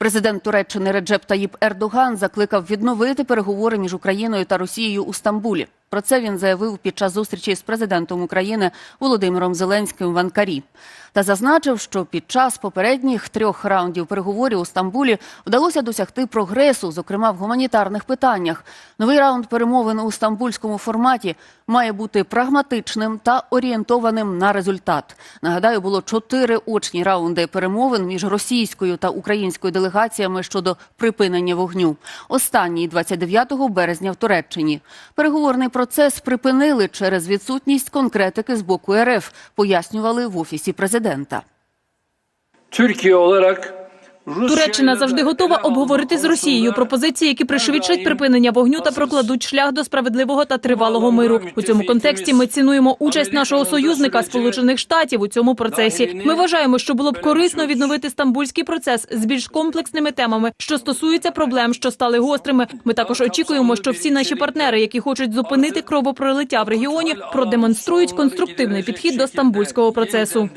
Президент Туреччини Реджеп Таїп Ердоган закликав відновити переговори між Україною та Росією у Стамбулі. Про це він заявив під час зустрічі з президентом України Володимиром Зеленським в Анкарі. Та зазначив, що під час попередніх трьох раундів переговорів у Стамбулі вдалося досягти прогресу, зокрема в гуманітарних питаннях. Новий раунд перемовин у стамбульському форматі має бути прагматичним та орієнтованим на результат. Нагадаю, було чотири очні раунди перемовин між російською та українською делегаціями щодо припинення вогню. Останній 29 березня в Туреччині. Переговорний процес припинили через відсутність конкретики з боку РФ, пояснювали в офісі президента. Türkiye olarak Туреччина завжди готова обговорити з Росією пропозиції, які пришвидшать припинення вогню та прокладуть шлях до справедливого та тривалого миру. У цьому контексті ми цінуємо участь нашого союзника Сполучених Штатів у цьому процесі. Ми вважаємо, що було б корисно відновити стамбульський процес з більш комплексними темами, що стосуються проблем, що стали гострими. Ми також очікуємо, що всі наші партнери, які хочуть зупинити кровопролиття в регіоні, продемонструють конструктивний підхід до стамбульського процесу.